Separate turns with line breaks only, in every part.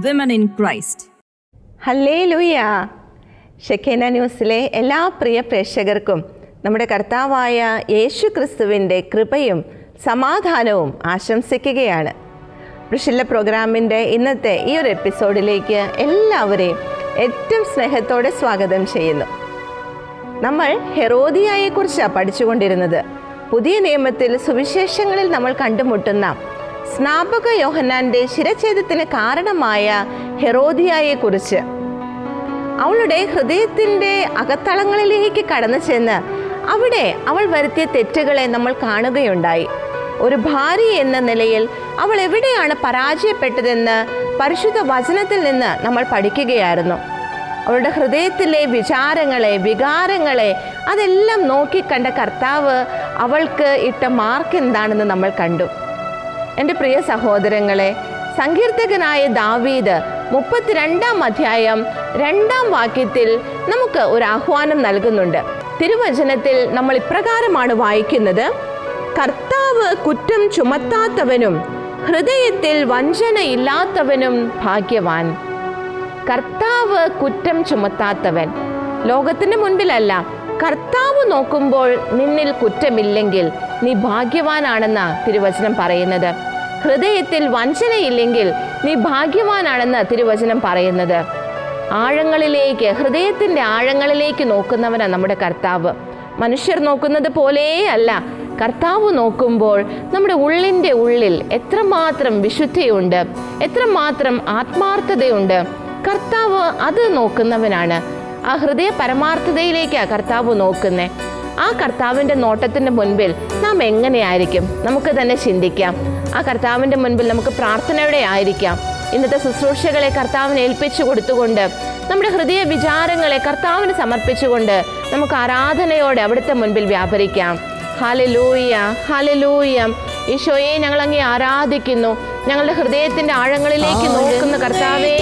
empowering in Christ.
ഹല്ലേ ലൂയ ഷെക്കേന ന്യൂസിലെ എല്ലാ പ്രിയ പ്രേക്ഷകർക്കും നമ്മുടെ കർത്താവായ യേശു ക്രിസ്തുവിന്റെ കൃപയും സമാധാനവും ആശംസിക്കുകയാണ്. വൃഷില്ല പ്രോഗ്രാമിന്റെ ഇന്നത്തെ ഈ ഒരു എപ്പിസോഡിലേക്ക് എല്ലാവരെയും ഏറ്റവും സ്നേഹത്തോടെ സ്വാഗതം ചെയ്യുന്നു. നമ്മൾ ഹെറോദിയായെക്കുറിച്ചാണ് പഠിച്ചുകൊണ്ടിരുന്നത്. പുതിയ നിയമത്തിൽ സുവിശേഷങ്ങളിൽ നമ്മൾ കണ്ടുമുട്ടുന്ന സ്നാപക യോഹന്നാന്റെ ശിരഛേദത്തിന് കാരണമായ ഹെറോദിയായെക്കുറിച്ച്. അവളുടെ ഹൃദയത്തിന്റെ അകത്തളങ്ങളിലേക്ക് കടന്നു ചെന്ന് അവിടെ അവൾ വരുത്തിയ തെറ്റുകളെ നമ്മൾ കാണുകയുണ്ടായി. ഒരു ഭാര്യ എന്ന നിലയിൽ അവൾ എവിടെയാണ് പരാജയപ്പെട്ടതെന്ന് പരിശുദ്ധ വചനത്തിൽ നിന്ന് നമ്മൾ പഠിക്കുകയായിരുന്നു. അവളുടെ ഹൃദയത്തിലെ വിചാരങ്ങളെ വികാരങ്ങളെ അതെല്ലാം നോക്കിക്കണ്ട കർത്താവ് അവൾക്ക് ഇട്ട മാർക്ക് എന്താണെന്ന് നമ്മൾ കണ്ടു. എന്റെ പ്രിയ സഹോദരങ്ങളെ സങ്കീർത്തകനായ ദാവീദ് മുപ്പത്തിരണ്ടാം അധ്യായം രണ്ടാം വാക്യത്തിൽ നമുക്ക് ഒരു ആഹ്വാനം നൽകുന്നുണ്ട്. തിരുവചനത്തിൽ നമ്മൾ ഇപ്രകാരമാണ് വായിക്കുന്നത് കർത്താവ് കുറ്റം ചുമത്താത്തവനും ഹൃദയത്തിൽ വഞ്ചനയില്ലാത്തവനും ഭാഗ്യവാൻ. കർത്താവ് കുറ്റം ചുമത്താത്തവൻ. ലോകത്തിന് മുൻപിലല്ല കർത്താവ് നോക്കുമ്പോൾ നിന്നിൽ കുറ്റമില്ലെങ്കിൽ നീ ഭാഗ്യവാനാണെന്നാണ് തിരുവചനം പറയുന്നത്. ഹൃദയത്തിൽ വഞ്ചനയില്ലെങ്കിൽ നീ ഭാഗ്യവാനാണെന്ന് തിരുവചനം പറയുന്നത്. ആഴങ്ങളിലേക്ക് ഹൃദയത്തിന്റെ ആഴങ്ങളിലേക്ക് നോക്കുന്നവനാണ് നമ്മുടെ കർത്താവ്. മനുഷ്യർ നോക്കുന്നത് പോലെയല്ല കർത്താവ് നോക്കുമ്പോൾ നമ്മുടെ ഉള്ളിന്റെ ഉള്ളിൽ എത്രമാത്രം വിശുദ്ധിയുണ്ട് എത്രമാത്രം ആത്മാർത്ഥതയുണ്ട്. കർത്താവ് അത് നോക്കുന്നവനാണ്. ആ ഹൃദയ പരമാർത്ഥതയിലേക്കാണ് കർത്താവ് നോക്കുന്നത് ആ കർത്താവിന്റെ നോട്ടത്തിന്റെ മുൻപിൽ നാം എങ്ങനെയായിരിക്കും? നമുക്ക് തന്നെ ചിന്തിക്കാം. ആ കർത്താവിന്റെ മുൻപിൽ നമുക്ക് പ്രാർത്ഥനയോടെ ആയിരിക്കാം. ഇന്നത്തെ ശുശ്രൂഷകളെ കർത്താവിന് ഏൽപ്പിച്ചു കൊടുത്തുകൊണ്ട് നമ്മുടെ ഹൃദയ വിചാരങ്ങളെ കർത്താവിന് സമർപ്പിച്ചുകൊണ്ട് നമുക്ക് ആരാധനയോടെ അവിടുത്തെ മുൻപിൽ വ്യാപരിക്കാം. ഹാലലൂയ ഹാലലൂയ ഈശോയെ ഞങ്ങൾ അങ്ങേ ആരാധിക്കുന്നു. ഞങ്ങളുടെ ഹൃദയത്തിന്റെ ആഴങ്ങളിലേക്ക് നോക്കുന്ന കർത്താവേ.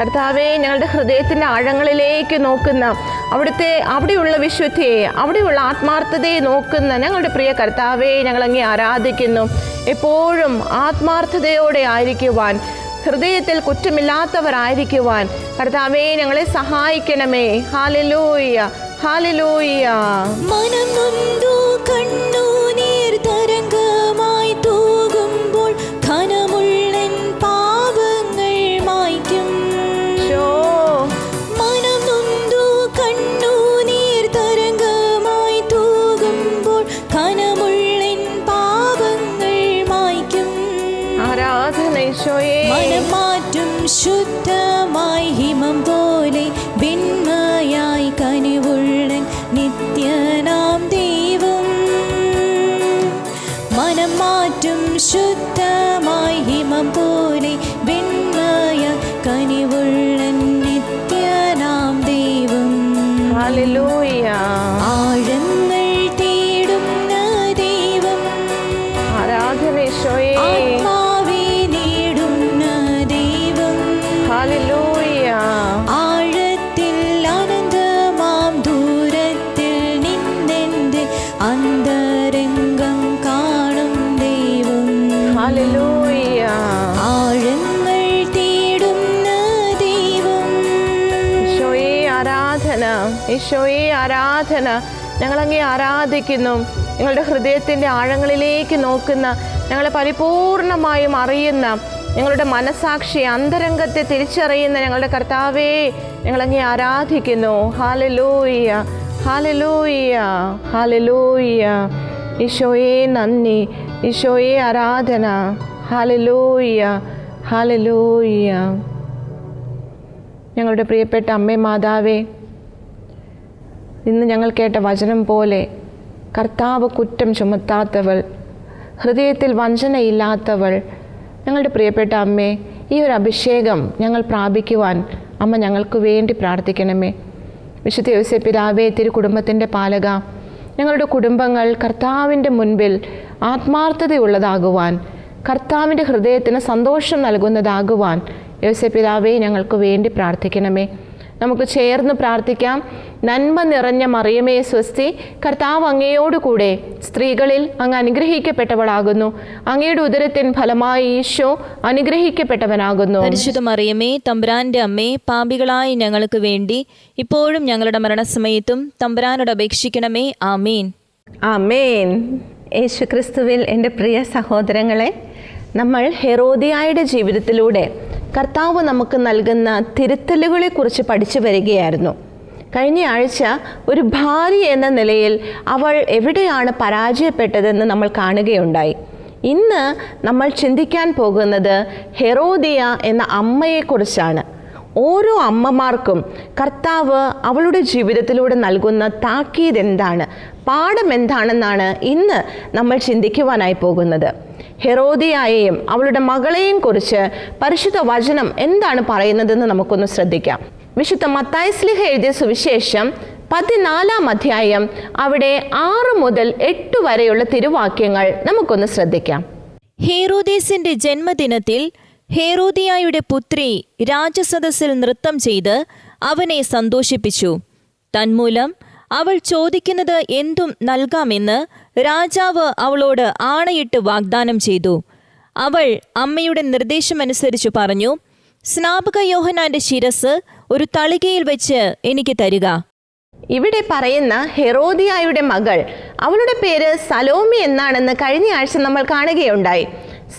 കർത്താവെ ഞങ്ങളുടെ ഹൃദയത്തിന്റെ ആഴങ്ങളിലേക്ക് നോക്കുന്ന അവിടുത്തെ അവിടെയുള്ള വിശുദ്ധിയെ അവിടെയുള്ള ആത്മാർത്ഥതയെ നോക്കുന്ന ഞങ്ങളുടെ പ്രിയ കർത്താവെ ഞങ്ങൾ അങ്ങേ ആരാധിക്കുന്നു. എപ്പോഴും ആത്മാർത്ഥതയോടെ ആയിരിക്കുവാൻ ഹൃദയത്തിൽ കുറ്റമില്ലാത്തവരായിരിക്കുവാൻ കർത്താവെ ഞങ്ങളെ സഹായിക്കണമേ. ഹാലലൂയ ഹാലലൂയ
മനം നൊന്തു
should. ഈശോയെ ആരാധന. ഞങ്ങളങ്ങേ ആരാധിക്കുന്നു. ഞങ്ങളുടെ ഹൃദയത്തിന്റെ ആഴങ്ങളിലേക്ക് നോക്കുന്ന ഞങ്ങളെ പരിപൂർണമായും അറിയുന്ന ഞങ്ങളുടെ മനസാക്ഷി അന്തരംഗത്തെ തിരിച്ചറിയുന്ന ഞങ്ങളുടെ കർത്താവേ ഞങ്ങളങ്ങേ ആരാധിക്കുന്നു. ഹാലലൂയ ഹാലലൂയ ഹാലലൂയ ഈശോയെ നന്ദി. ഈശോയെ ആരാധന. ഹാലലൂയ ഹാലലൂയ ഞങ്ങളുടെ പ്രിയപ്പെട്ട അമ്മേ മാതാവേ ഇന്ന് ഞങ്ങൾ കേട്ട വചനം പോലെ കർത്താവ് കുറ്റം ചുമത്താത്തവൾ ഹൃദയത്തിൽ വഞ്ചനയില്ലാത്തവൾ. ഞങ്ങളുടെ പ്രിയപ്പെട്ട അമ്മേ ഈ ഒരു അഭിഷേകം ഞങ്ങൾ പ്രാപിക്കുവാൻ അമ്മ ഞങ്ങൾക്ക് വേണ്ടി പ്രാർത്ഥിക്കണമേ. വിശുദ്ധ യോസെ പിതാവേ തിരു കുടുംബത്തിന്റെ പാലക ഞങ്ങളുടെ കുടുംബങ്ങൾ കർത്താവിന്റെ മുൻപിൽ ആത്മാർത്ഥതയുള്ളതാകുവാൻ കർത്താവിന്റെ ഹൃദയത്തിന് സന്തോഷം നൽകുന്നതാകുവാൻ യോസെ പിതാവേ ഞങ്ങൾക്ക് വേണ്ടി പ്രാർത്ഥിക്കണമേ. നമുക്ക് ചേർന്ന് പ്രാർത്ഥിക്കാം. നന്മ നിറഞ്ഞ മറിയമേ സ്വസ്തി കർത്താവ് അങ്ങയോടുകൂടെ സ്ത്രീകളിൽ അങ്ങ് അനുഗ്രഹിക്കപ്പെട്ടവളാകുന്നു. അങ്ങയുടെ ഉദരത്തിൻ ഫലമായി ഈശോ അനുഗ്രഹിക്കപ്പെട്ടവനാകുന്നു.
പരിശുദ്ധ മറിയമേ തമ്പുരാന്റെ അമ്മേ പാപികളായ ഞങ്ങൾക്ക് വേണ്ടി ഇപ്പോഴും ഞങ്ങളുടെ മരണസമയത്തും തമ്പുരാനോട് അപേക്ഷിക്കണമേ. ആമേൻ.
ആമേൻ. യേശു ക്രിസ്തുവിൽ എന്റെ പ്രിയ സഹോദരങ്ങളെ നമ്മൾ ഹെറോദിയായുടെ ജീവിതത്തിലൂടെ കർത്താവ് നമുക്ക് നൽകുന്ന തിരുത്തലുകളെക്കുറിച്ച് പഠിച്ചു വരികയായിരുന്നു. കഴിഞ്ഞ ആഴ്ച ഒരു ഭാര്യ എന്ന നിലയിൽ അവൾ എവിടെയാണ് പരാജയപ്പെട്ടതെന്ന് നമ്മൾ കാണുകയുണ്ടായി. ഇന്ന് നമ്മൾ ചിന്തിക്കാൻ പോകുന്നത് ഹെറോദിയ എന്ന അമ്മയെക്കുറിച്ചാണ്. ഓരോ അമ്മമാർക്കും കർത്താവ് അവളുടെ ജീവിതത്തിലൂടെ നൽകുന്ന താക്കീത് എന്താണ് പാഠം എന്താണെന്നാണ് ഇന്ന് നമ്മൾ ചിന്തിക്കുവാനായി പോകുന്നത്. ഹെറോദിയായെയും അവളുടെ മകളെയും കുറിച്ച് പരിശുദ്ധ വചനം എന്താണ് പറയുന്നതെന്ന് നമുക്കൊന്ന് ശ്രദ്ധിക്കാം. വിശുദ്ധ മത്തായസ്ലിഹ എഴുതിയ സുവിശേഷം പതിനാലാം അധ്യായം അവിടെ ആറ് മുതൽ എട്ട് വരെയുള്ള തിരുവാക്യങ്ങൾ നമുക്കൊന്ന് ശ്രദ്ധിക്കാം.
ഹേറോദേസിന്റെ ജന്മദിനത്തിൽ ഹേറോദിയായുടെ പുത്രി രാജസദസ്സിൽ നൃത്തം ചെയ്ത് അവനെ സന്തോഷിപ്പിച്ചു. തന്മൂലം അവൾ ചോദിക്കുന്നത് എന്തും നൽകാമെന്ന് രാജാവ് അവളോട് ആണയിട്ട് വാഗ്ദാനം ചെയ്തു. അവൾ അമ്മയുടെ നിർദ്ദേശമനുസരിച്ച് പറഞ്ഞു സ്നാപക യോഹനാന്റെ ശിരസ് ഒരു തളികയിൽ വെച്ച് എനിക്ക് തരിക.
ഇവിടെ പറയുന്ന ഹെറോദിയായുടെ മകൾ അവളുടെ പേര് സലോമി എന്നാണെന്ന് കഴിഞ്ഞ ആഴ്ച നമ്മൾ കാണുകയുണ്ടായി.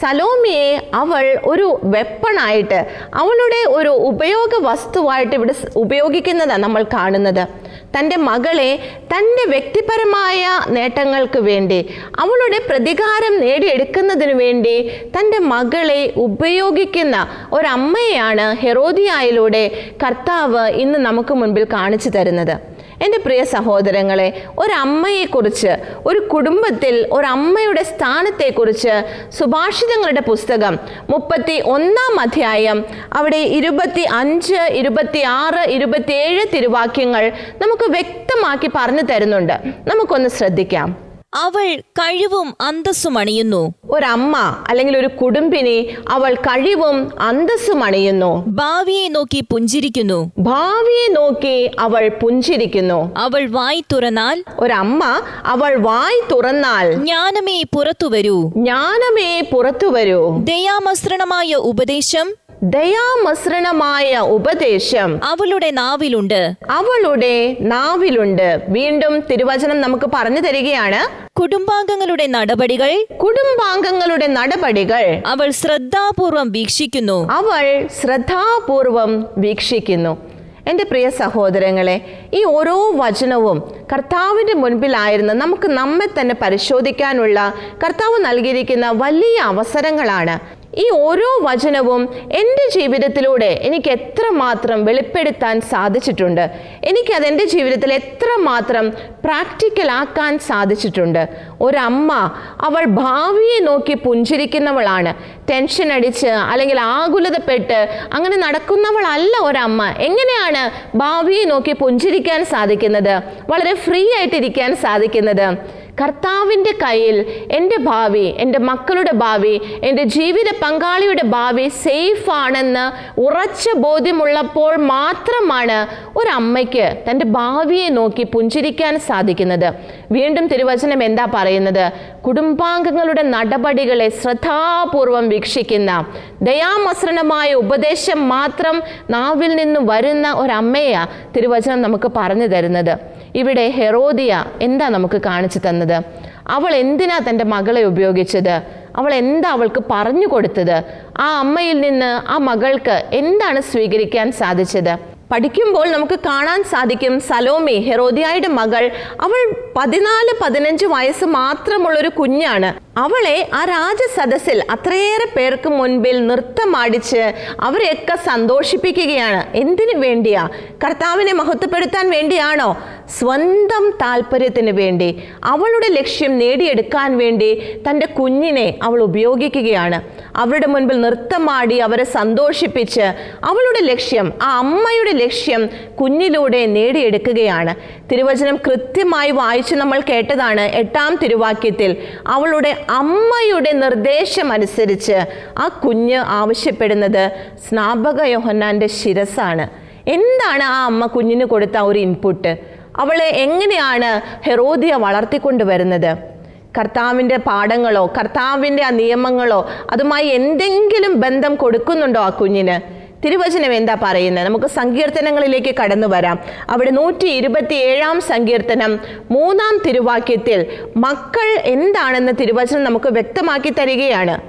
സലോമിയെ അവൾ ഒരു വെപ്പണായിട്ട് അവളുടെ ഒരു ഉപയോഗ വസ്തുവായിട്ട് ഇവിടെ ഉപയോഗിക്കുന്നതാണ് നമ്മൾ കാണുന്നത്. തന്റെ മകളെ തന്റെ വ്യക്തിപരമായ നേട്ടങ്ങൾക്ക് വേണ്ടി അവളുടെ പ്രതികാരം നേടിയെടുക്കുന്നതിന് വേണ്ടി തന്റെ മകളെ ഉപയോഗിക്കുന്ന ഒരമ്മയെയാണ് ഹെറോദിയായിലൂടെ കർത്താവ് ഇന്ന് നമുക്ക് മുൻപിൽ കാണിച്ചു തരുന്നത്. എന്റെ പ്രിയ സഹോദരങ്ങളെ ഒരമ്മയെക്കുറിച്ച് ഒരു കുടുംബത്തിൽ ഒരമ്മയുടെ സ്ഥാനത്തെക്കുറിച്ച് സുഭാഷിതങ്ങളുടെ പുസ്തകം മുപ്പത്തി ഒന്നാം അധ്യായം അവിടെ ഇരുപത്തി അഞ്ച് ഇരുപത്തി ആറ് ഇരുപത്തിയേഴ് തിരുവാക്യങ്ങൾ നമുക്ക് വ്യക്തമാക്കി പറഞ്ഞു തരുന്നുണ്ട്. നമുക്കൊന്ന് ശ്രദ്ധിക്കാം.
അവൾ കഴിവും അന്തസ്സും അണിയുന്നു.
ഒരമ്മ അല്ലെങ്കിൽ ഒരു കുടുംബിനെ അവൾ കഴിവും അന്തസ്സും അണിയുന്നു.
ഭാവിയെ നോക്കി പുഞ്ചിരിക്കുന്നു.
ഭാവിയെ നോക്കി അവൾ പുഞ്ചിരിക്കുന്നു.
അവൾ വായി തുറന്നാൽ
ഒരമ്മ അവൾ വായി തുറന്നാൽ
ജ്ഞാനമേ പുറത്തു വരൂ.
ജ്ഞാനമേ പുറത്തു വരൂ.
ദയാമസൃണമായ ഉപദേശം
ദയാമസൃണമായ ഉപദേശം.
അവളുടെ നാവിലുണ്ട്.
അവളുടെ നാവിലുണ്ട്. വീണ്ടും തിരുവചനം നമുക്ക് പറഞ്ഞു തരികയാണ്.
കുടുംബാംഗങ്ങളുടെ നടപടികൾ.
കുടുംബാംഗങ്ങളുടെ നടപടികൾ.
അവൾ ശ്രദ്ധാപൂർവം വീക്ഷിക്കുന്നു.
അവൾ ശ്രദ്ധാപൂർവം വീക്ഷിക്കുന്നു. എന്റെ പ്രിയ സഹോദരങ്ങളെ ഈ ഓരോ വചനവും കർത്താവിന്റെ മുൻപിലായിരുന്ന നമുക്ക് നമ്മെ തന്നെ പരിശോധിക്കാനുള്ള കർത്താവ് നൽകിയിരിക്കുന്ന വലിയ അവസരങ്ങളാണ്. ഈ ഓരോ വചനവും എന്റെ ജീവിതത്തിലൂടെ എനിക്ക് എത്രമാത്രം വെളിപ്പെടുത്താൻ സാധിച്ചിട്ടുണ്ട്? എനിക്കത് എന്റെ ജീവിതത്തിൽ എത്രമാത്രം പ്രാക്ടിക്കലാക്കാൻ സാധിച്ചിട്ടുണ്ട്? ഒരമ്മ അവൾ ഭാവിയെ നോക്കി പുഞ്ചിരിക്കുന്നവളാണ്. ടെൻഷൻ അടിച്ച് അല്ലെങ്കിൽ ആകുലതപ്പെട്ട് അങ്ങനെ നടക്കുന്നവളല്ല ഒരമ്മ. എങ്ങനെയാണ് ഭാവിയെ നോക്കി പുഞ്ചിരിക്കാൻ സാധിക്കുന്നത്? വളരെ ഫ്രീ ആയിട്ടിരിക്കാൻ സാധിക്കുന്നത്? കർത്താവിന്റെ കയ്യിൽ എന്റെ ഭാവി എന്റെ മക്കളുടെ ഭാവി എന്റെ ജീവിത പങ്കാളിയുടെ ഭാവി സേഫ് ആണെന്ന് ഉറച്ച ബോധ്യമുള്ളപ്പോൾ മാത്രമാണ് ഒരമ്മയ്ക്ക് തന്റെ ഭാവിയെ നോക്കി പുഞ്ചിരിക്കാൻ സാധിക്കുന്നത്. വീണ്ടും തിരുവചനം എന്താ പറയുന്നത്? കുടുംബാംഗങ്ങളുടെ നടപടികളെ ശ്രദ്ധാപൂർവം വീക്ഷിക്കുന്ന ദയാമസൃണമായ ഉപദേശം മാത്രം നാവിൽ നിന്ന് വരുന്ന ഒരമ്മയാ തിരുവചനം നമുക്ക് പറഞ്ഞു തരുന്നത്. ഇവിടെ ഹെറോദിയ എന്താ നമുക്ക് കാണിച്ചു തന്നത്? അവൾ എന്തിനാ തന്റെ മകളെ ഉപയോഗിച്ചത്? അവൾ എന്താ അവൾക്ക് പറഞ്ഞു കൊടുത്തത്? ആ അമ്മയിൽ നിന്ന് ആ മകൾക്ക് എന്താണ് സ്വീകരിക്കാൻ സാധിച്ചത്? പഠിക്കുമ്പോൾ നമുക്ക് കാണാൻ സാധിക്കും സലോമി ഹെറോദിയായുടെ മകൾ. അവൾ പതിനാല് പതിനഞ്ച് വയസ്സ് മാത്രമുള്ളൊരു കുഞ്ഞാണ്. അവളെ ആ രാജസദസ്സിൽ അത്രയേറെ പേർക്ക് മുൻപിൽ നൃത്തമാടിച്ച് അവരെയൊക്കെ സന്തോഷിപ്പിക്കുകയാണ്. എന്തിനു വേണ്ടിയാ? കർത്താവിനെ മഹത്വപ്പെടുത്താൻ വേണ്ടിയാണോ? സ്വന്തം താല്പര്യത്തിന് വേണ്ടി. അവളുടെ ലക്ഷ്യം നേടിയെടുക്കാൻ വേണ്ടി തന്റെ കുഞ്ഞിനെ അവൾ ഉപയോഗിക്കുകയാണ്. അവരുടെ മുൻപിൽ നൃത്തമാടി അവരെ സന്തോഷിപ്പിച്ച് അവളുടെ ലക്ഷ്യം ആ അമ്മയുടെ ലക്ഷ്യം കുഞ്ഞിലൂടെ നേടിയെടുക്കുകയാണ്. തിരുവചനം കൃത്യമായി വായിച്ച് നമ്മൾ കേട്ടതാണ്. എട്ടാം തിരുവാക്യത്തിൽ അവളുടെ അമ്മയുടെ നിർദ്ദേശം അനുസരിച്ച് ആ കുഞ്ഞ് ആവശ്യപ്പെടുന്നത് സ്നാപക യോഹന്നാന്റെ ശിരസാണ് എന്താണ് ആ അമ്മ കുഞ്ഞിന് കൊടുത്ത ഒരു ഇൻപുട്ട് അവളെ എങ്ങനെയാണ് ഹെറോദിയ വളർത്തിക്കൊണ്ടുവരുന്നത്? കർത്താവിന്റെ പാഠങ്ങളോ കർത്താവിന്റെ ആ നിയമങ്ങളോ അതുമായി എന്തെങ്കിലും ബന്ധം കൊടുക്കുന്നുണ്ടോ ആ കുഞ്ഞിന്? തിരുവചനം എന്താ പറയുന്നത്? നമുക്ക് സങ്കീർത്തനങ്ങളിലേക്ക് കടന്നു വരാം. അവിടെ നൂറ്റി ഇരുപത്തി ഏഴാം സങ്കീർത്തനം മൂന്നാം തിരുവാക്യത്തിൽ മക്കൾ എന്താണെന്ന് തിരുവചനം നമുക്ക് വ്യക്തമാക്കി തരികയാണ്.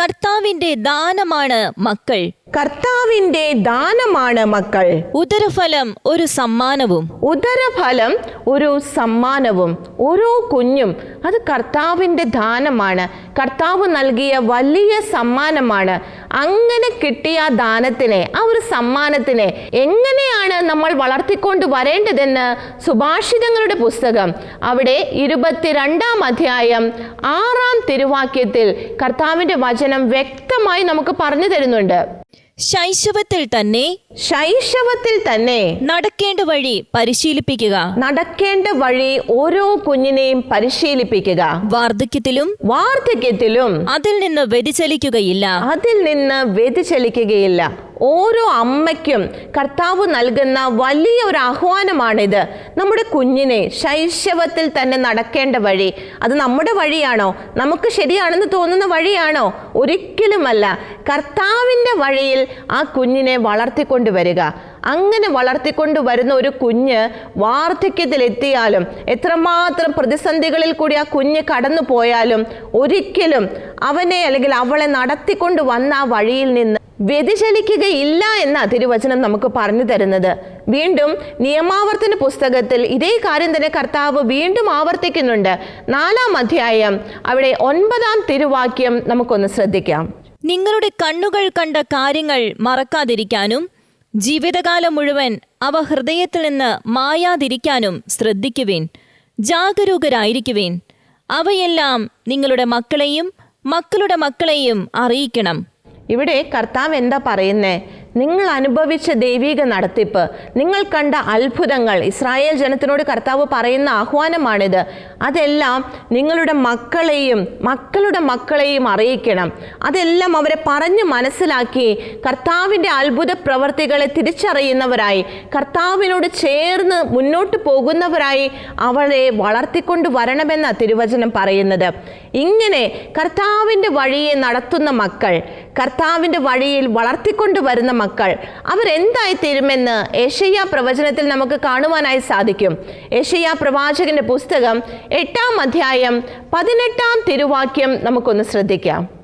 കർത്താവിന്റെ ദാനമാണ് മക്കൾ.
കർത്താവിന്റെ ദാനമാണ് മക്കൾ.
ഉദരഫലം ഒരു സമ്മാനവും.
ഉദരഫലം ഒരു സമ്മാനവും. ഓരോ കുഞ്ഞും അത് കർത്താവിന്റെ ദാനമാണ്. കർത്താവ് നൽകിയ വലിയ സമ്മാനമാണ്. അങ്ങനെ കിട്ടിയ ദാനത്തിനെ ആ ഒരു സമ്മാനത്തിനെ എങ്ങനെയാണ് നമ്മൾ വളർത്തിക്കൊണ്ട് വരേണ്ടതെന്ന് സുഭാഷിതങ്ങളുടെ പുസ്തകം. അവിടെ ഇരുപത്തിരണ്ടാം അധ്യായം ആറാം തിരുവാക്യത്തിൽ കർത്താവിന്റെ വചനം വ്യക്തമായി നമുക്ക് പറഞ്ഞു തരുന്നുണ്ട്.
ശൈശവത്തിൽ തന്നെ
ശൈശവത്തിൽ തന്നെ
നടക്കേണ്ട വഴി പരിശീലിപ്പിക്കുക.
നടക്കേണ്ട വഴി ഓരോ കുഞ്ഞിനെയും പരിശീലിപ്പിക്കുക.
വാർദ്ധക്യത്തിലും
വാർദ്ധക്യത്തിലും
അതിൽ നിന്ന് വ്യതിചലിക്കുകയില്ല.
അതിൽ നിന്ന് വ്യതിചലിക്കുകയില്ല. ഓരോ അമ്മയ്ക്കും കർത്താവ് നൽകുന്ന വലിയ ഒരു ആഹ്വാനമാണിത്. നമ്മുടെ കുഞ്ഞിനെ ശൈശവത്തിൽ തന്നെ നടക്കേണ്ട വഴി അത് നമ്മുടെ വഴിയാണോ? നമുക്ക് ശരിയാണെന്ന് തോന്നുന്ന വഴിയാണോ? ഒരിക്കലുമല്ല. കർത്താവിന്റെ വഴിയിൽ ആ കുഞ്ഞിനെ വളർത്തിക്കൊണ്ട് വരിക. അങ്ങനെ വളർത്തിക്കൊണ്ട് വരുന്ന ഒരു കുഞ്ഞ് വാർദ്ധക്യത്തിലെത്തിയാലും എത്രമാത്രം പ്രതിസന്ധികളിൽ കൂടി ആ കുഞ്ഞ് കടന്നു പോയാലും ഒരിക്കലും അവനെ അല്ലെങ്കിൽ അവളെ നടത്തിക്കൊണ്ട് വന്ന ആ വഴിയിൽ നിന്ന് വ്യതിചലിക്കുകയില്ല എന്ന തിരുവചനം നമുക്ക് പറഞ്ഞു തരുന്നത്. വീണ്ടും നിയമാവർത്തന പുസ്തകത്തിൽ ഇതേ കാര്യം തന്നെ കർത്താവ് വീണ്ടും ആവർത്തിക്കുന്നുണ്ട്. നാലാം അധ്യായം അവിടെ ഒൻപതാം തിരുവാക്യം നമുക്കൊന്ന് ശ്രദ്ധിക്കാം.
നിങ്ങളുടെ കണ്ണുകൾ കണ്ട കാര്യങ്ങൾ മറക്കാതിരിക്കാനും ജീവിതകാലം മുഴുവൻ അവ ഹൃദയത്തിൽ നിന്ന് മായാതിരിക്കാനും ശ്രദ്ധിക്കുവിൻ. ജാഗരൂകരായിരിക്കുവിൻ. അവയെല്ലാം നിങ്ങളുടെ മക്കളെയും മക്കളുടെ മക്കളെയും അറിയിക്കണം.
ഇവിടെ കർത്താവ് എന്താ പറയുന്നേ? നിങ്ങൾ അനുഭവിച്ച ദൈവിക നടത്തിപ്പ് നിങ്ങൾ കണ്ട അത്ഭുതങ്ങൾ ഇസ്രായേൽ ജനത്തിനോട് കർത്താവ് പറയുന്ന ആഹ്വാനമാണിത്. അതെല്ലാം നിങ്ങളുടെ മക്കളെയും മക്കളുടെ മക്കളെയും അറിയിക്കണം. അതെല്ലാം അവരെ പറഞ്ഞ് മനസ്സിലാക്കി കർത്താവിന്റെ അത്ഭുത പ്രവർത്തികളെ തിരിച്ചറിയുന്നവരായി കർത്താവിനോട് ചേർന്ന് മുന്നോട്ട് പോകുന്നവരായി അവളെ വളർത്തിക്കൊണ്ട് വരണമെന്ന തിരുവചനം പറയുന്നത്. ഇങ്ങനെ കർത്താവിന്റെ വഴിയെ നടത്തുന്ന മക്കൾ കർത്താവിന്റെ വഴിയിൽ വളർത്തിക്കൊണ്ട് വരുന്ന മക്കൾ അവരെന്തായി തീരുമെന്ന് ഏഷ്യ പ്രവചനത്തിൽ നമുക്ക് കാണുവാനായി സാധിക്കും. ഏഷ്യ പ്രവാചകന്റെ പുസ്തകം എട്ടാം അധ്യായം പതിനെട്ടാം തിരുവാക്യം നമുക്കൊന്ന് ശ്രദ്ധിക്കാം.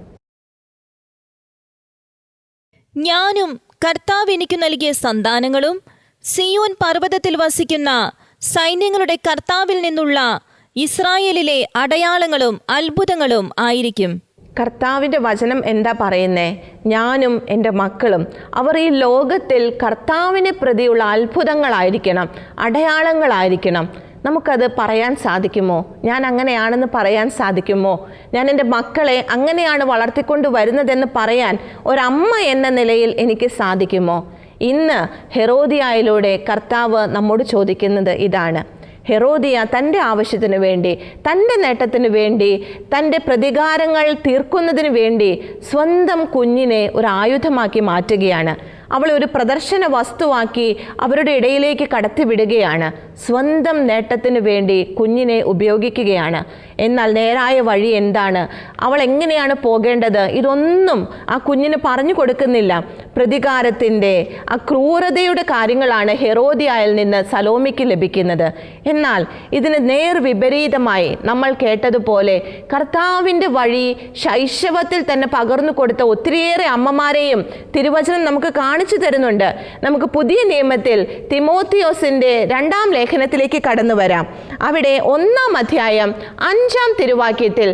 ഞാനും കർത്താവ് എനിക്ക് നൽകിയ സന്താനങ്ങളും സിയോൻ പർവതത്തിൽ വസിക്കുന്ന സൈന്യങ്ങളുടെ കർത്താവിൽ നിന്നുള്ള ഇസ്രായേലിലെ അടയാളങ്ങളും അത്ഭുതങ്ങളും ആയിരിക്കും.
കർത്താവിന്റെ വചനം എന്താ പറയുന്നേ? ഞാനും എന്റെ മക്കളും അവർ ഈ ലോകത്തിൽ കർത്താവിനെ പ്രതിയുള്ള അത്ഭുതങ്ങളായിരിക്കണം അടയാളങ്ങളായിരിക്കണം. നമുക്കത് പറയാൻ സാധിക്കുമോ? ഞാൻ അങ്ങനെയാണെന്ന് പറയാൻ സാധിക്കുമോ? ഞാൻ എന്റെ മക്കളെ അങ്ങനെയാണ് വളർത്തിക്കൊണ്ട് വരുന്നതെന്ന് പറയാൻ ഒരമ്മ എന്ന നിലയിൽ എനിക്ക് സാധിക്കുമോ? ഇന്ന് ഹെറോദിയായിലൂടെ കർത്താവ് നമ്മോട് ചോദിക്കുന്നത് ഇതാണ്. ഹെറോദിയ തന്റെ ആവശ്യത്തിന് വേണ്ടി തന്റെ നേട്ടത്തിന് വേണ്ടി തന്റെ പ്രതികാരങ്ങൾ തീർക്കുന്നതിന് വേണ്ടി സ്വന്തം കുഞ്ഞിനെ ഒരു ആയുധമാക്കി മാറ്റുകയാണ്. അവളെ ഒരു പ്രദർശന വസ്തുവാക്കി അവരുടെ ഇടയിലേക്ക് കടത്തിവിടുകയാണ്. സ്വന്തം നേട്ടത്തിന് വേണ്ടി കുഞ്ഞിനെ ഉപയോഗിക്കുകയാണ്. എന്നാൽ നേരായ വഴി എന്താണ്? അവൾ എങ്ങനെയാണ് പോകേണ്ടത്? ഇതൊന്നും ആ കുഞ്ഞിന് പറഞ്ഞു കൊടുക്കുന്നില്ല. പ്രതികാരത്തിന്റെ ആ ക്രൂരതയുടെ കാര്യങ്ങളാണ് ഹെറോദിയായിൽ നിന്ന് സലോമിക്ക് ലഭിക്കുന്നത്. എന്നാൽ ഇതിന് നേർ വിപരീതമായി നമ്മൾ കേട്ടതുപോലെ കർത്താവിന്റെ വഴി ശൈശവത്തിൽ തന്നെ പകർന്നു കൊടുത്ത ഒത്തിരിയേറെ അമ്മമാരെയും തിരുവചനം നമുക്ക് കാണിച്ചു തരുന്നുണ്ട്. നമുക്ക് പുതിയ നിയമത്തിൽ തിമോത്തിയോസിന്റെ രണ്ടാം ലേഖനത്തിലേക്ക് കടന്നു വരാം. അവിടെ ഒന്നാം അധ്യായം അഞ്ചാം തിരുവാക്യത്തിൽ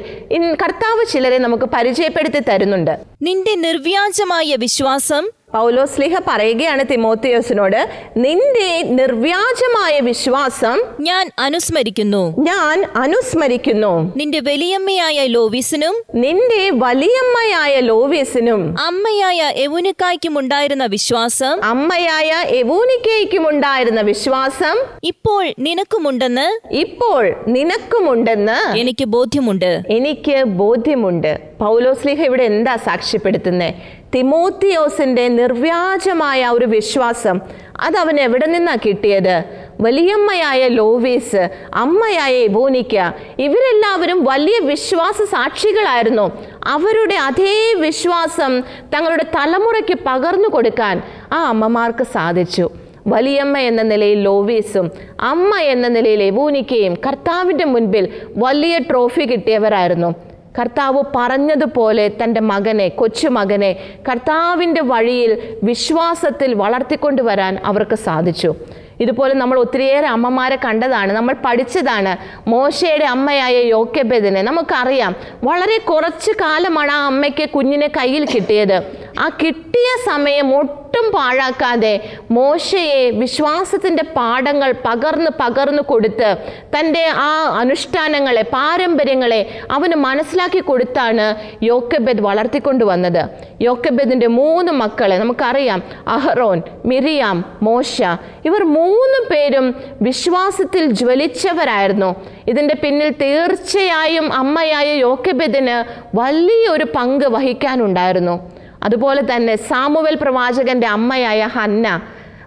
കർത്താവ് ചിലരെ നമുക്ക് പരിചയപ്പെടുത്തി തരുന്നുണ്ട്.
നിന്റെ നിർവ്യാജമായ വിശ്വാസം
പൗലോസ്ലിഹ പറയുകയാണ് തിമോത്തിയോസിനോട് നിന്റെ നിർവ്യാജമായ വിശ്വാസം
ഞാൻ അനുസ്മരിക്കുന്നു.
ഞാൻ അനുസ്മരിക്കുന്നു.
നിന്റെ വലിയമ്മയായ ലോവിസിനും
നിന്റെ വലിയമ്മയായ ലോവിസിനും
അമ്മയായ എവൂനിക്കായ്ക്കും ഉണ്ടായിരുന്ന വിശ്വാസം
അമ്മയായ എവൂനിക്കയ്ക്കും ഉണ്ടായിരുന്ന വിശ്വാസം
ഇപ്പോൾ നിനക്കുമുണ്ടെന്ന്
ഇപ്പോൾ നിനക്കുമുണ്ടെന്ന്
എനിക്ക് ബോധ്യമുണ്ട്.
എനിക്ക് ബോധ്യമുണ്ട്. പൗലോസ്ലിഹ ഇവിടെ എന്താ സാക്ഷ്യപ്പെടുത്തുന്നത് തിമോത്തിയോസിന്റെ നിർവ്യാജമായ ഒരു വിശ്വാസം. അത് അവൻ എവിടെ നിന്നാ കിട്ടിയത്? വലിയമ്മയായ ലോവീസ് അമ്മയായ ഇബോനിക്ക ഇവരെല്ലാവരും വലിയ വിശ്വാസ സാക്ഷികളായിരുന്നു. അവരുടെ അതേ വിശ്വാസം തങ്ങളുടെ തലമുറയ്ക്ക് പകർന്നു കൊടുക്കാൻ ആ അമ്മമാർക്ക് സാധിച്ചു. വലിയമ്മ എന്ന നിലയിൽ ലോവീസും അമ്മ എന്ന നിലയിൽ എബൂനിക്കയും കർത്താവിന്റെ മുൻപിൽ വലിയ ട്രോഫി കിട്ടിയവരായിരുന്നു. കർത്താവ് പറഞ്ഞതുപോലെ തന്റെ മകനെ കൊച്ചുമകനെ കർത്താവിന്റെ വഴിയിൽ വിശ്വാസത്തിൽ വളർത്തിക്കൊണ്ടുവരാൻ അവർക്ക് സാധിച്ചു. ഇതുപോലെ നമ്മൾ ഒത്തിരിയേറെ അമ്മമാരെ കണ്ടതാണ്. നമ്മൾ പഠിച്ചതാണ് മോശയുടെ അമ്മയായ യോക്കബേദിനെ. നമുക്കറിയാം വളരെ കുറച്ച് കാലമാണ് ആ അമ്മയ്ക്ക് കുഞ്ഞിനെ കയ്യിൽ കിട്ടിയത്. ആ കിട്ടിയ സമയം ഒട്ടും പാഴാക്കാതെ മോശയെ വിശ്വാസത്തിന്റെ പാഠങ്ങൾ പകർന്ന് പകർന്നു കൊടുത്ത് തന്റെ ആ അനുഷ്ഠാനങ്ങളെ പാരമ്പര്യങ്ങളെ അവന് മനസ്സിലാക്കി കൊടുത്താണ് യോക്കബെദ് വളർത്തിക്കൊണ്ടു വന്നത്. യോക്കബെദിന്റെ മൂന്ന് മക്കളെ നമുക്കറിയാം. അഹറോൻ മിറിയാം മോശ. ഇവർ മൂന്ന് പേരും വിശ്വാസത്തിൽ ജ്വലിച്ചവരായിരുന്നു. ഇതിന്റെ പിന്നിൽ തീർച്ചയായും അമ്മയായ യോക്കബെദിന് വലിയൊരു പങ്ക് വഹിക്കാനുണ്ടായിരുന്നു. അതുപോലെ തന്നെ സാമുവൽ പ്രവാചകന്റെ അമ്മയായ ഹന്ന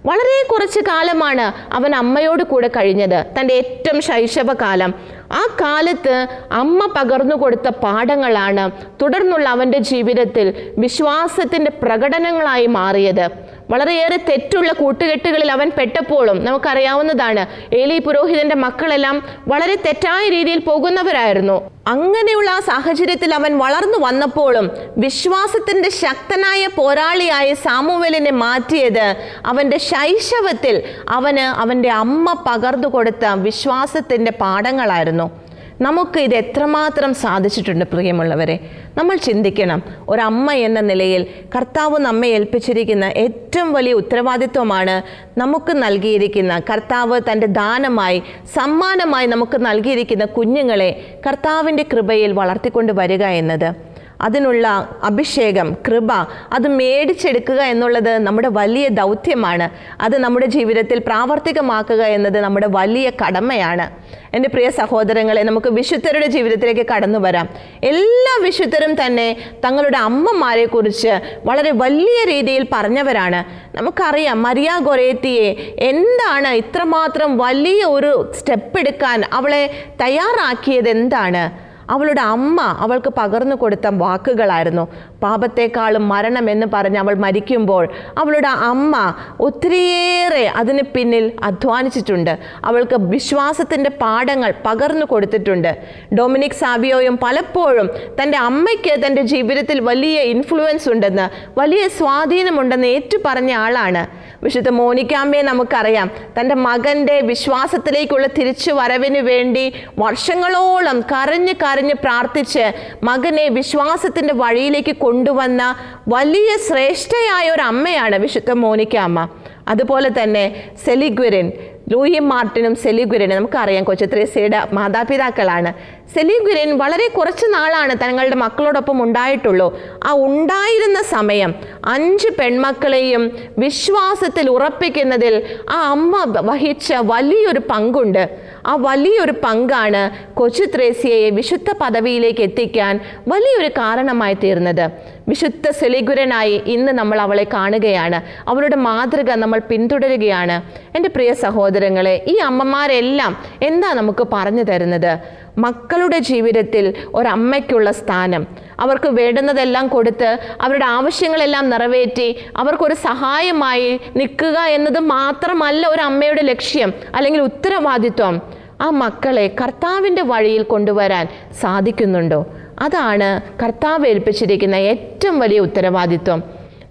വളരെ കുറച്ച് കാലമാണ് അവൻ അമ്മയോട് കൂടെ കഴിഞ്ഞത്. തന്റെ ഏറ്റവും ശൈശവകാലം. ആ കാലത്ത് അമ്മ പകർന്നു കൊടുത്ത പാഠങ്ങളാണ് തുടർന്നുള്ള അവന്റെ ജീവിതത്തിൽ വിശ്വാസത്തിന്റെ പ്രകടനങ്ങളായി മാറിയത്. വളരെയേറെ തെറ്റുള്ള കൂട്ടുകെട്ടുകളിൽ അവൻ പെട്ടപ്പോഴും നമുക്കറിയാവുന്നതാണ് ഏലി പുരോഹിതന്റെ മക്കളെല്ലാം വളരെ തെറ്റായ രീതിയിൽ പോകുന്നവരായിരുന്നു. അങ്ങനെയുള്ള ആ സാഹചര്യത്തിൽ അവൻ വളർന്നു വന്നപ്പോഴും വിശ്വാസത്തിന്റെ ശക്തനായ പോരാളിയായ സാമുവലിനെ മാറ്റിയത് അവന്റെ ശൈശവത്തിൽ അവന് അവന്റെ അമ്മ പകർന്നു കൊടുത്ത വിശ്വാസത്തിന്റെ പാഠങ്ങളായിരുന്നു. നമുക്ക് ഇത് എത്രമാത്രം സാധിച്ചിട്ടുണ്ട് പ്രിയമുള്ളവരെ? നമ്മൾ ചിന്തിക്കണം. ഒരമ്മ എന്ന നിലയിൽ കർത്താവ് നമ്മെ ഏൽപ്പിച്ചിരിക്കുന്ന ഏറ്റവും വലിയ ഉത്തരവാദിത്വമാണ് നമുക്ക് നൽകിയിരിക്കുന്ന കർത്താവ് തന്റെ ദാനമായി സമ്മാനമായി നമുക്ക് നൽകിയിരിക്കുന്ന കുഞ്ഞുങ്ങളെ കർത്താവിന്റെ കൃപയിൽ വളർത്തിക്കൊണ്ട് വരിക എന്നത്. അതിനുള്ള അഭിഷേകം കൃപ അത് മേടിച്ചെടുക്കുക എന്നുള്ളത് നമ്മുടെ വലിയ ദൗത്യമാണ്. അത് നമ്മുടെ ജീവിതത്തിൽ പ്രാവർത്തികമാക്കുക എന്നത് നമ്മുടെ വലിയ കടമയാണ്. എന്റെ പ്രിയ സഹോദരങ്ങളെ നമുക്ക് വിശുദ്ധരുടെ ജീവിതത്തിലേക്ക് കടന്നു വരാം. എല്ലാ വിശുദ്ധരും തന്നെ തങ്ങളുടെ അമ്മമാരെ കുറിച്ച് വളരെ വലിയ രീതിയിൽ പറഞ്ഞവരാണ്. നമുക്കറിയാം മരിയ ഗൊറേത്തിയെ എന്താണ് ഇത്രമാത്രം വലിയ ഒരു സ്റ്റെപ്പ് എടുക്കാൻ അവളെ തയ്യാറാക്കിയത് എന്താണ് അവളുടെ അമ്മ അവൾക്ക് പകർന്നു കൊടുത്ത വാക്കുകളായിരുന്നു. പാപത്തെക്കാളും മരണം എന്ന് പറഞ്ഞ് അവൾ മരിക്കുമ്പോൾ അവളുടെ അമ്മ ഒത്തിരിയേറെ അതിന് പിന്നിൽ അധ്വാനിച്ചിട്ടുണ്ട്. അവൾക്ക് വിശ്വാസത്തിന്റെ പാഠങ്ങൾ പകർന്നു കൊടുത്തിട്ടുണ്ട്. ഡൊമിനിക് സാവിയോയും പലപ്പോഴും തന്റെ അമ്മയ്ക്ക് തന്റെ ജീവിതത്തിൽ വലിയ ഇൻഫ്ലുവൻസ് ഉണ്ടെന്ന് വലിയ സ്വാധീനമുണ്ടെന്ന് ഏറ്റു പറഞ്ഞ ആളാണ്. വിശുദ്ധ മോനിക്കാമ്മയെ നമുക്കറിയാം. തന്റെ മകന്റെ വിശ്വാസത്തിലേക്കുള്ള തിരിച്ചു വരവിന് വേണ്ടി വർഷങ്ങളോളം കരഞ്ഞ് കരഞ്ഞ് പ്രാർത്ഥിച്ച് മകനെ വിശ്വാസത്തിന്റെ വഴിയിലേക്ക് കൊണ്ടുവന്ന വലിയ ശ്രേഷ്ഠയായ ഒരു അമ്മയാണ് വിശുദ്ധ മോനിക്കാമ്മ. അതുപോലെ തന്നെ സെലിഗ്വരൻ. ലൂയി മാർട്ടിനും സെലിഗുരനും നമുക്കറിയാം കൊച്ചുത്രേസ്യയുടെ മാതാപിതാക്കളാണ്. സെലിഗുരൻ വളരെ കുറച്ച് നാളാണ് തങ്ങളുടെ മക്കളോടൊപ്പം ഉണ്ടായിട്ടുള്ളൂ. ആ ഉണ്ടായിരുന്ന സമയം അഞ്ച് പെൺമക്കളെയും വിശ്വാസത്തിൽ ഉറപ്പിക്കുന്നതിൽ ആ അമ്മ വഹിച്ച വലിയൊരു പങ്കുണ്ട്. ആ വലിയൊരു പങ്കാണ് കൊച്ചു ത്രേസ്യയെ വിശുദ്ധ പദവിയിലേക്ക് എത്തിക്കാൻ വലിയൊരു കാരണമായി തീർന്നത്. വിശുദ്ധ സെലിഗുരനായി ഇന്ന് നമ്മൾ അവളെ കാണുകയാണ്. അവളുടെ മാതൃക നമ്മൾ പിന്തുടരുകയാണ്. എന്റെ പ്രിയ സഹോദരങ്ങളെ ഈ അമ്മമാരെല്ലാം എന്താ നമുക്ക് പറഞ്ഞു തരുന്നത്? മക്കളുടെ ജീവിതത്തിൽ ഒരമ്മയ്ക്കുള്ള സ്ഥാനം. അവർക്ക് വേണ്ടുന്നതെല്ലാം കൊടുത്ത് അവരുടെ ആവശ്യങ്ങളെല്ലാം നിറവേറ്റി അവർക്കൊരു സഹായമായി നിൽക്കുക എന്നത് മാത്രമല്ല ഒരു അമ്മയുടെ ലക്ഷ്യം അല്ലെങ്കിൽ ഉത്തരവാദിത്വം. ആ മക്കളെ കർത്താവിന്റെ വഴിയിൽ കൊണ്ടുവരാൻ സാധിക്കുന്നുണ്ടോ? അതാണ് കർത്താവ് ഏൽപ്പിച്ചിരിക്കുന്ന ഏറ്റവും വലിയ ഉത്തരവാദിത്വം.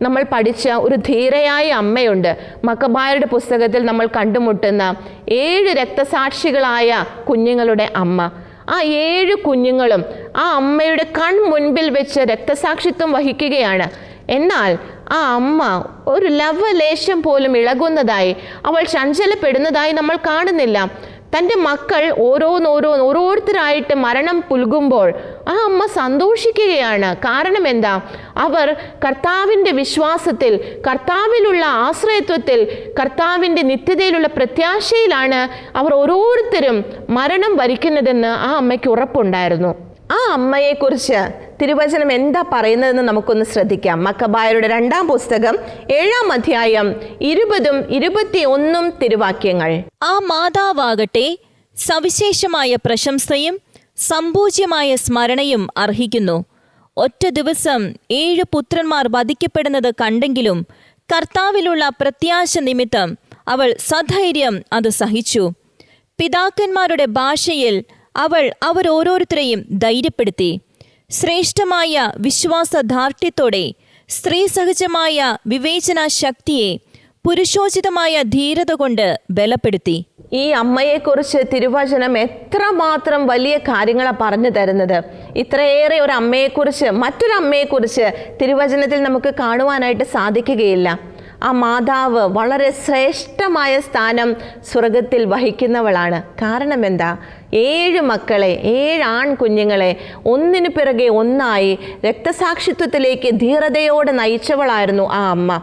നമ്മൾ പഠിച്ച ഒരു ധീരയായ അമ്മയുണ്ട്. മക്കബായരുടെ പുസ്തകത്തിൽ നമ്മൾ കണ്ടുമുട്ടുന്ന ഏഴ് രക്തസാക്ഷികളായ കുഞ്ഞുങ്ങളുടെ അമ്മ. ആ ഏഴ് കുഞ്ഞുങ്ങളും ആ അമ്മയുടെ കൺമുൻപിൽ വെച്ച് രക്തസാക്ഷിത്വം വഹിക്കുകയാണ്. എന്നാൽ ആ അമ്മ ഒരു ലവലേശം പോലും ഇളകുന്നതായി അവൾ ചഞ്ചലപ്പെടുന്നതായി നമ്മൾ കാണുന്നില്ല. തന്റെ മക്കൾ ഓരോന്നോരോന്ന് ഓരോരുത്തരായിട്ട് മരണം പുൽകുമ്പോൾ ആ അമ്മ സന്തോഷിക്കുകയാണ്. കാരണം എന്താ? അവർ കർത്താവിന്റെ വിശ്വാസത്തിൽ കർത്താവിലുള്ള ആശ്രയത്വത്തിൽ കർത്താവിന്റെ നിത്യതയിലുള്ള പ്രത്യാശയിലാണ് അവർ ഓരോരുത്തരും മരണം വരിക്കുന്നതെന്ന് ആ അമ്മയ്ക്ക് ഉറപ്പുണ്ടായിരുന്നു. ആ അമ്മയെക്കുറിച്ച് തിരുവചനം എന്താ പറയുന്നതെന്ന് നമുക്കൊന്ന് ശ്രദ്ധിക്കാം. മക്കബായരുടെ രണ്ടാം പുസ്തകം ഏഴാം അധ്യായം ഇരുപതും ഇരുപത്തിയൊന്നും തിരുവാക്യങ്ങൾ.
ആ മാതാവാകട്ടെ സവിശേഷമായ പ്രശംസയും സമ്പൂജ്യമായ സ്മരണയും അർഹിക്കുന്നു. ഒറ്റ ദിവസം ഏഴ് പുത്രന്മാർ വധിക്കപ്പെടുന്നത് കണ്ടെങ്കിലും കർത്താവിലുള്ള പ്രത്യാശ നിമിത്തം അവൾ സധൈര്യം അത് സഹിച്ചു. പിതാക്കന്മാരുടെ ഭാഷയിൽ അവൾ അവരോരോരുത്തരെയും ധൈര്യപ്പെടുത്തി. ശ്രേഷ്ഠമായ വിശ്വാസദാർഢ്യത്തോടെ സ്ത്രീ സഹജമായ വിവേചന ശക്തിയെ പുരുഷോചിതമായ ധീരത കൊണ്ട് ബലപ്പെടുത്തി.
ഈ അമ്മയെക്കുറിച്ച് തിരുവചനം എത്രമാത്രം വലിയ കാര്യങ്ങളാണ് പറഞ്ഞു തരുന്നത്. ഇത്രയേറെ ഒരു അമ്മയെക്കുറിച്ച് മറ്റൊരു അമ്മയെക്കുറിച്ച് തിരുവചനത്തിൽ നമുക്ക് കാണുവാനായിട്ട് സാധിക്കുകയില്ല. ആ മാതാവ് വളരെ ശ്രേഷ്ഠമായ സ്ഥാനം സ്വർഗത്തിൽ വഹിക്കുന്നവളാണ്. കാരണം എന്താ? ഏഴ് മക്കളെ ഏഴ് ആൺകുഞ്ഞുങ്ങളെ ഒന്നിനു പിറകെ ഒന്നായി രക്തസാക്ഷിത്വത്തിലേക്ക് ധീരതയോടെ നയിച്ചവളായിരുന്നു ആ അമ്മ.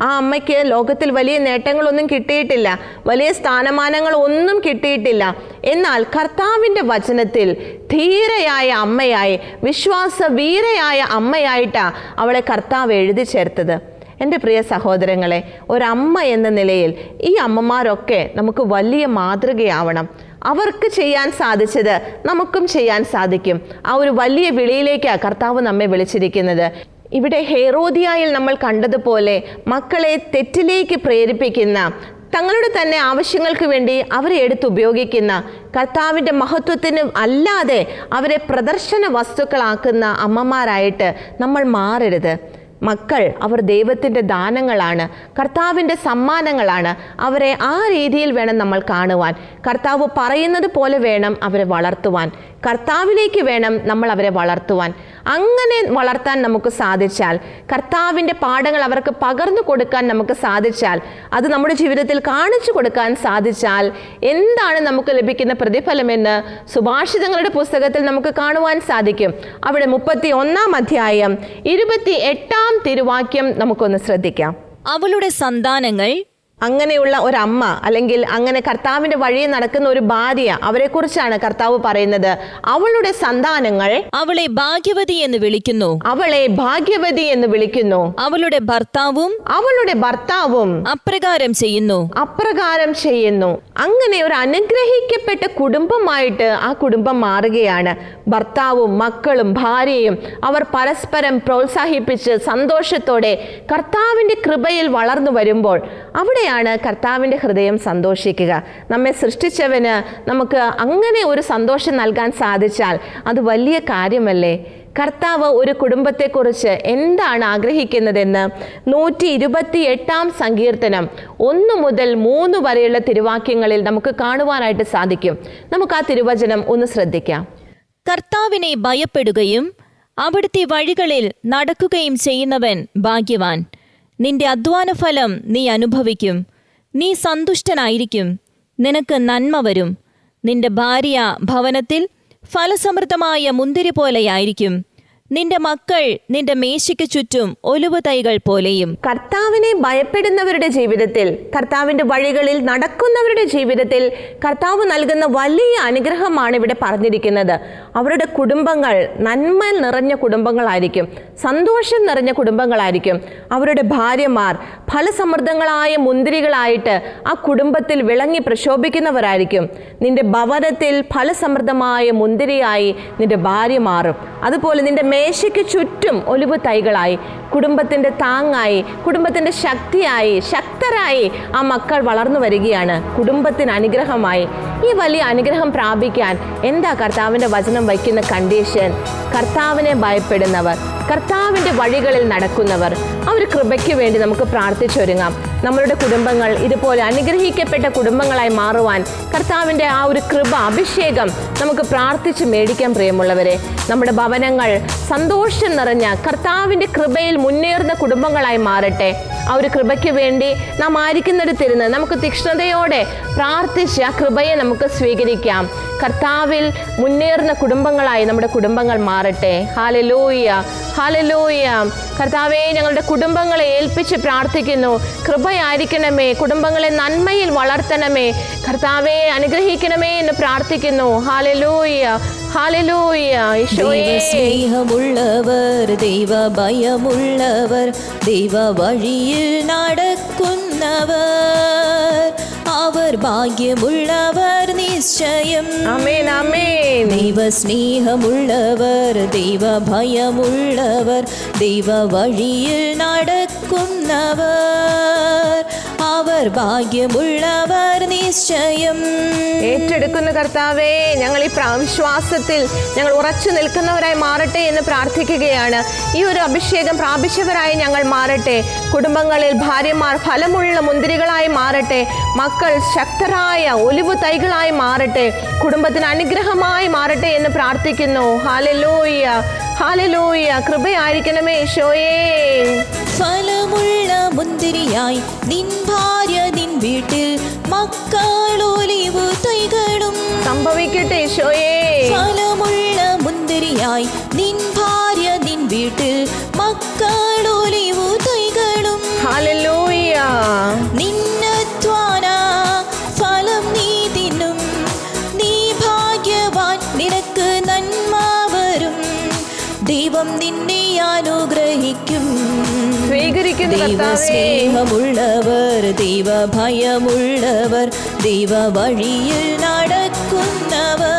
ആ അമ്മയ്ക്ക് ലോകത്തിൽ വലിയ നേട്ടങ്ങളൊന്നും കിട്ടിയിട്ടില്ല വലിയ സ്ഥാനമാനങ്ങൾ ഒന്നും കിട്ടിയിട്ടില്ല. എന്നാൽ കർത്താവിന്റെ വചനത്തിൽ ധീരയായ അമ്മയായി വിശ്വാസ വീരയായ അമ്മയായിട്ടാണ് അവളെ കർത്താവ് എഴുതി ചേർത്തത്. എന്റെ പ്രിയ സഹോദരങ്ങളെ ഒരമ്മ എന്ന നിലയിൽ ഈ അമ്മമാരൊക്കെ നമുക്ക് വലിയ മാതൃകയാവണം. അവർക്ക് ചെയ്യാൻ സാധിച്ചത് നമുക്കും ചെയ്യാൻ സാധിക്കും. ആ ഒരു വലിയ വിളിയിലേക്കാണ് കർത്താവ് നമ്മെ വിളിച്ചിരിക്കുന്നത്. ഇവിടെ ഹെറോദിയായിൽ നമ്മൾ കണ്ടതുപോലെ മക്കളെ തെറ്റിലേക്ക് പ്രേരിപ്പിക്കുന്ന തങ്ങളുടെ തന്നെ ആവശ്യങ്ങൾക്ക് വേണ്ടി അവരെ എടുത്ത് ഉപയോഗിക്കുന്ന കർത്താവിന്റെ മഹത്വത്തിന് അല്ലാതെ അവരെ പ്രദർശന വസ്തുക്കളാക്കുന്ന അമ്മമാരായിട്ട് നമ്മൾ മാറരുത്. മക്കൾ അവർ ദൈവത്തിന്റെ ദാനങ്ങളാണ് കർത്താവിന്റെ സമ്മാനങ്ങളാണ്. അവരെ ആ രീതിയിൽ വേണം നമ്മൾ കാണുവാൻ. കർത്താവ് പറയുന്നത് പോലെ വേണം അവരെ വളർത്തുവാൻ. കർത്താവിലേക്ക് വേണം നമ്മൾ അവരെ വളർത്തുവാൻ. അങ്ങനെ വളർത്താൻ നമുക്ക് സാധിച്ചാൽ കർത്താവിന്റെ പാഠങ്ങൾ അവർക്ക് പകർന്നു കൊടുക്കാൻ നമുക്ക് സാധിച്ചാൽ അത് നമ്മുടെ ജീവിതത്തിൽ കാണിച്ചു കൊടുക്കാൻ സാധിച്ചാൽ എന്താണ് നമുക്ക് ലഭിക്കുന്ന പ്രതിഫലമെന്ന് സുഭാഷിതങ്ങളുടെ പുസ്തകത്തിൽ നമുക്ക് കാണുവാൻ സാധിക്കും. അവിടെ മുപ്പത്തി ഒന്നാം അധ്യായം ഇരുപത്തി എട്ടാം തിരുവാക്യം നമുക്കൊന്ന് ശ്രദ്ധിക്കാം.
അവളുടെ സന്താനങ്ങൾ
അങ്ങനെയുള്ള ഒരമ്മ അല്ലെങ്കിൽ അങ്ങനെ കർത്താവിന്റെ വഴിയിൽ നടക്കുന്ന ഒരു ഭാര്യ അവരെക്കുറിച്ചാണ് കർത്താവ് പറയുന്നത്. അവളുടെ സന്താനങ്ങൾ
അവളെ ഭാഗ്യവതി എന്ന് വിളിക്കുന്നു.
അവളെ ഭാഗ്യവതി എന്ന് വിളിക്കുന്നു.
അവളുടെ ഭർത്താവും
അവളുടെ ഭർത്താവും
അപ്രകാരം ചെയ്യുന്നു.
അപ്രകാരം ചെയ്യുന്നു. അങ്ങനെ ഒരു അനുഗ്രഹിക്കപ്പെട്ട കുടുംബമായിട്ട് ആ കുടുംബം മാറുകയാണ്. ഭർത്താവും മക്കളും ഭാര്യയും അവർ പരസ്പരം പ്രോത്സാഹിപ്പിച്ച് സന്തോഷത്തോടെ കർത്താവിന്റെ കൃപയിൽ വളർന്നു വരുമ്പോൾ അവിടെയാണ് കർത്താവിന്റെ ഹൃദയം സന്തോഷിക്കുക? നമ്മെ സൃഷ്ടിച്ചവന് നമുക്ക് അങ്ങനെ ഒരു സന്തോഷം നൽകാൻ സാധിച്ചാൽ അത് വലിയ കാര്യമല്ലേ? കർത്താവ് ഒരു കുടുംബത്തെക്കുറിച്ച് എന്താണ് ആഗ്രഹിക്കുന്നതെന്ന് നൂറ്റി ഇരുപത്തി എട്ടാം സങ്കീർത്തനം ഒന്ന് മുതൽ മൂന്ന് വരെയുള്ള തിരുവാക്യങ്ങളിൽ നമുക്ക് കാണുവാനായിട്ട് സാധിക്കും. നമുക്ക് ആ തിരുവചനം ഒന്ന് ശ്രദ്ധിക്കാം.
കർത്താവിനെ ഭയപ്പെടുകയും അവിടുത്തെ വഴികളിൽ നടക്കുകയും ചെയ്യുന്നവൻ ഭാഗ്യവാൻ. നിന്റെ അധ്വാനഫലം നീ അനുഭവിക്കും. നീ സന്തുഷ്ടനായിരിക്കും. നിനക്ക് നന്മ വരും. നിന്റെ ഭാര്യ ഭവനത്തിൽ ഫലസമൃദ്ധമായ മുന്തിരി പോലെയായിരിക്കും നിന്റെ മക്കൾ നിന്റെ മേശയ്ക്ക് ചുറ്റും ഒലുവ് തൈകൾ പോലെയും.
കർത്താവിനെ ഭയപ്പെടുന്നവരുടെ ജീവിതത്തിൽ കർത്താവിന്റെ വഴികളിൽ നടക്കുന്നവരുടെ ജീവിതത്തിൽ കർത്താവ് നൽകുന്ന വലിയ അനുഗ്രഹമാണ് ഇവിടെ പറഞ്ഞിരിക്കുന്നത്. അവരുടെ കുടുംബങ്ങൾ നന്മ നിറഞ്ഞ കുടുംബങ്ങളായിരിക്കും സന്തോഷം നിറഞ്ഞ കുടുംബങ്ങളായിരിക്കും. അവരുടെ ഭാര്യമാർ ഫലസമൃദ്ധങ്ങളായ മുന്തിരികളായിട്ട് ആ കുടുംബത്തിൽ വിളങ്ങി പ്രശോഭിക്കുന്നവരായിരിക്കും. നിന്റെ ഭവനത്തിൽ ഫലസമൃദ്ധമായ മുന്തിരിയായി നിന്റെ ഭാര്യ മാറും. അതുപോലെ നിന്റെ മേശയ്ക്ക് ചുറ്റും ഒലിവ് തൈകളായി. കുടുംബത്തിന്റെ താങ്ങായി കുടുംബത്തിന്റെ ശക്തിയായി ശക്തരായി ആ മക്കൾ വളർന്നു വരികയാണ്. കുടുംബത്തിന് അനുഗ്രഹമായി. ഈ വലിയ അനുഗ്രഹം പ്രാപിക്കാൻ എന്താ കർത്താവിന്റെ വചനം വയ്ക്കുന്ന കണ്ടീഷൻ? കർത്താവിനെ ഭയപ്പെടുന്നവർ കർത്താവിന്റെ വഴികളിൽ നടക്കുന്നവർ ആ ഒരു കൃപയ്ക്ക് വേണ്ടി നമുക്ക് പ്രാർത്ഥിച്ചൊരുങ്ങാം. നമ്മളുടെ കുടുംബങ്ങൾ ഇതുപോലെ അനുഗ്രഹിക്കപ്പെട്ട കുടുംബങ്ങളായി മാറുവാൻ കർത്താവിന്റെ ആ ഒരു കൃപ അഭിഷേകം നമുക്ക് പ്രാർത്ഥിച്ച് മേടിക്കാൻ പ്രിയമുള്ളവരെ. നമ്മുടെ ഭവനങ്ങൾ സന്തോഷം നിറഞ്ഞ കർത്താവിന്റെ കൃപയിൽ മുന്നേറുന്ന കുടുംബങ്ങളായി മാറട്ടെ. ആ ഒരു കൃപയ്ക്ക് വേണ്ടി നാം ആയിരിക്കുന്നിടത്തിരുന്ന് നമുക്ക് തീക്ഷ്ണതയോടെ പ്രാർത്ഥിച്ച് ആ കൃപയെ നമുക്ക് സ്വീകരിക്കാം. കർത്താവിൽ മുന്നേറുന്ന കുടുംബങ്ങളായി നമ്മുടെ കുടുംബങ്ങൾ മാറട്ടെ. ഹാലലൂയ ഹാലലൂയ കർത്താവെ ഞങ്ങളുടെ കുടുംബങ്ങളെ ഏൽപ്പിച്ച് പ്രാർത്ഥിക്കുന്നു. കൃപയായിരിക്കണമേ. കുടുംബങ്ങളെ നന്മയിൽ വളർത്തണമേ. കർത്താവെ അനുഗ്രഹിക്കണമേ എന്ന് പ്രാർത്ഥിക്കുന്നു. ഹാലലൂയ ഹാലലൂയ
സ്നേഹമുള്ളവർ ദൈവ ഭയമുള്ളവർ ദൈവ വഴിയിൽ നടക്കുന്നവർ. അവർ ഭാഗ്യമുള്ളവർ നിശ്ചയം
അമേൻ അമേൻ
ദൈവ സ്നേഹമുള്ളവർ ദൈവ ഭയമുള്ളവർ ദൈവ വഴിയിൽ നടക്കുന്നവർ അവർ ഭാഗ്യമുള്ളവർ നിശ്ചയം.
ഏറ്റെടുക്കുന്ന കർത്താവേ ഞങ്ങൾ ഈ പ്രാവിശ്വാസത്തിൽ ഞങ്ങൾ ഉറച്ചു നിൽക്കുന്നവരായി മാറട്ടെ എന്ന് പ്രാർത്ഥിക്കുകയാണ്. ഈ ഒരു അഭിഷേകം പ്രാപിച്ചവരായി ഞങ്ങൾ മാറട്ടെ. കുടുംബങ്ങളിൽ ഭാര്യമാർ ഫലമുള്ള മുന്തിരികളായി മാറട്ടെ. മക്കൾ ശക്തരായ ഒലിവ് തൈകളായി മാറട്ടെ. കുടുംബത്തിന് അനുഗ്രഹമായി മാറട്ടെ എന്ന് പ്രാർത്ഥിക്കുന്നു. ഹാലലൂയ ഹാലലൂയ കൃപയായിരിക്കണമേ ഈശോയേ.
ഫലമുള്ള മുന്തിരിയായി. നിൻ ഭാര്യ നിൻ വീട്ടിൽ മക്കളൊലിവു തൈകളും.
സംഭവിക്കട്ടെ ഈശോയേ.
ഫലമുള്ള മുന്തിരിയായി. നിൻ ഭാര്യ നിൻ വീട്ടിൽ മക്കളൊലിവു തൈകളും. നിന്നധ്വാന ഫലം നീ തിന്നും. നീ ഭാഗ്യവാൻ നിനക്ക് നന്മ വരും. ദൈവം നിന്നെ അനുഗ്രഹിക്കും.
സ്വീകരിക്കുന്നു
ദൈവ
കർത്താവേ
സ്നേഹമുള്ളവർ ദൈവ ഭയമുള്ളവർ ദൈവ വഴിയിൽ നടക്കുന്നവർ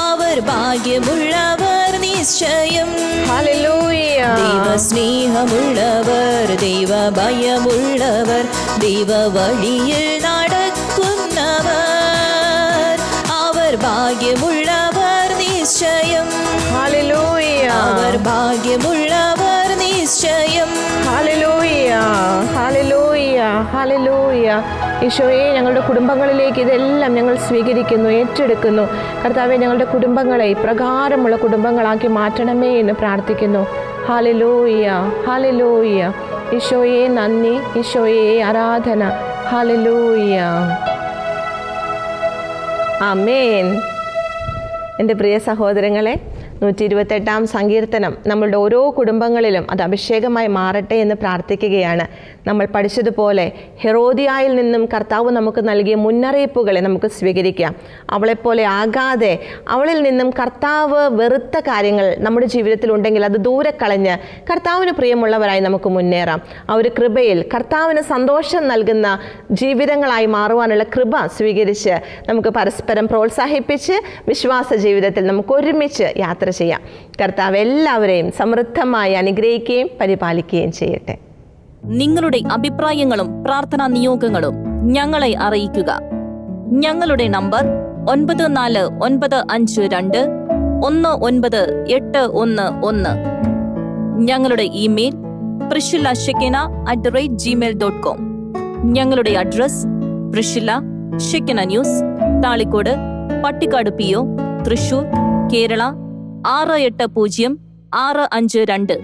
അവർ ഭാഗ്യമുള്ളവർ നിശ്ചയം
ഹാലലൂയ
ദൈവ സ്നേഹമുള്ളവർ ദൈവ ഭയമുള്ളവർ ദൈവ വഴിയിൽ നടക്കുന്നവർ അവർ ഭാഗ്യമുള്ളവർ
ഈശോയെ ഞങ്ങളുടെ കുടുംബങ്ങളിലേക്ക് ഇതെല്ലാം ഞങ്ങൾ സ്വീകരിക്കുന്നു ഏറ്റെടുക്കുന്നു. കർത്താവെ ഞങ്ങളുടെ കുടുംബങ്ങളെ ഇപ്രകാരമുള്ള കുടുംബങ്ങളാക്കി മാറ്റണമേ എന്ന് പ്രാർത്ഥിക്കുന്നു. ഹാലലൂയ ഹാലലൂയ ഈശോയെ നന്ദി. ഈശോയെ ആരാധന. ഹാലലൂയ അമേൻ എന്റെ പ്രിയ സഹോദരങ്ങളെ നൂറ്റി ഇരുപത്തെട്ടാം സങ്കീർത്തനം നമ്മളുടെ ഓരോ കുടുംബങ്ങളിലും അത് അഭിഷേകമായി മാറട്ടെ എന്ന് പ്രാർത്ഥിക്കുകയാണ്. നമ്മൾ പഠിച്ചതുപോലെ ഹെറോദിയായിൽ നിന്നും കർത്താവ് നമുക്ക് നൽകിയ മുന്നറിയിപ്പുകളെ നമുക്ക് സ്വീകരിക്കാം. അവളെപ്പോലെ ആകാതെ അവളിൽ നിന്നും കർത്താവ് വെറുത്ത കാര്യങ്ങൾ നമ്മുടെ ജീവിതത്തിൽ ഉണ്ടെങ്കിൽ അത് ദൂരെ കളഞ്ഞ് കർത്താവിന് പ്രിയമുള്ളവരായി നമുക്ക് മുന്നേറാം. ആ ഒരു കൃപയിൽ കർത്താവിന് സന്തോഷം നൽകുന്ന ജീവിതങ്ങളായി മാറുവാനുള്ള കൃപ സ്വീകരിച്ച് നമുക്ക് പരസ്പരം പ്രോത്സാഹിപ്പിച്ച് വിശ്വാസ ജീവിതത്തിൽ നമുക്ക് ഒരുമിച്ച് യാത്ര ചെയ്യാം. കർത്താവ് എല്ലാവരെയും സമൃദ്ധമായി അനുഗ്രഹിക്കുകയും പരിപാലിക്കുകയും ചെയ്യട്ടെ.
നിങ്ങളുടെ അഭിപ്രായങ്ങളും പ്രാർത്ഥനാ നിയോഗങ്ങളും ഞങ്ങളെ അറിയിക്കുക. ഞങ്ങളുടെ നമ്പർ ഒൻപത് നാല് ഒൻപത് അഞ്ച് രണ്ട് ഒന്ന് ഒൻപത് എട്ട് ഒന്ന് ഒന്ന്. ഞങ്ങളുടെ email Prishila Shekina at the rate Gmail dot com ഞങ്ങളുടെ address Prishila Shekina news Thalikkode Pattikkad P O Thrissur Kerala ആറ് എട്ട് പൂജ്യം ആറ് അഞ്ച് രണ്ട്.